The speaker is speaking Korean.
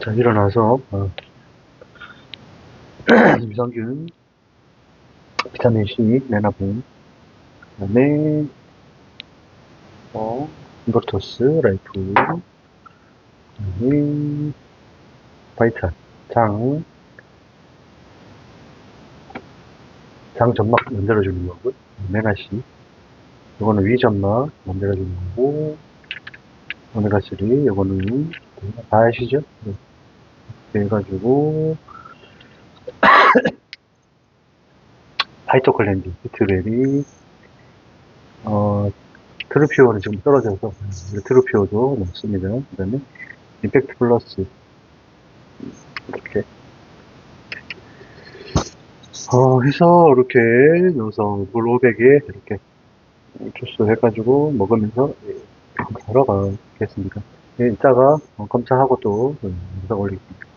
자, 일어나서, 어, 유산균, 비타민C, 메나본, 그 다음에, 어, 인버터스, 라이프, 그 다음에, 바이탈, 장, 장 점막 만들어주는 거고, 메나시, 이거는 위 점막 만들어주는 거고, 오메가3, 이거는, 다 아시죠? 네. 이렇게 해가지고, 파이토클렌징, 비트베리, 어, 트루피오는 지금 떨어져서, 음, 트루피오도 넣습니다. 그 다음에, 임팩트 플러스, 이렇게. 어, 해서, 이렇게, 넣어서, 물 500에, 이렇게, 주스 해가지고, 먹으면서, 예, 검사하러 가겠습니다. 예, 이따가, 어, 검사하고 또, 음, 영상 올리겠습니다.